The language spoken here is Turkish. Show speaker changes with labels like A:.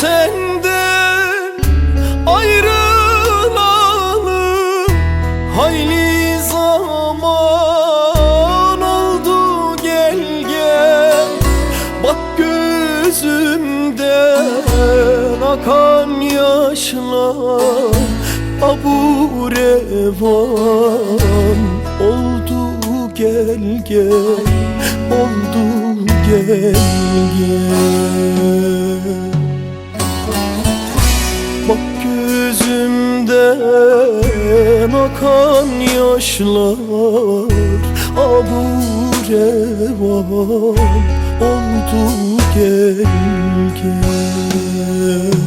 A: senden ayrılalı Hayli zaman oldu. Gel gel. Bak gözümden akan yaşlar Abu revan oldu. Gel gel. Oldu gel gel Bak gözümden akan yaşlar Abu revan oldu gel gel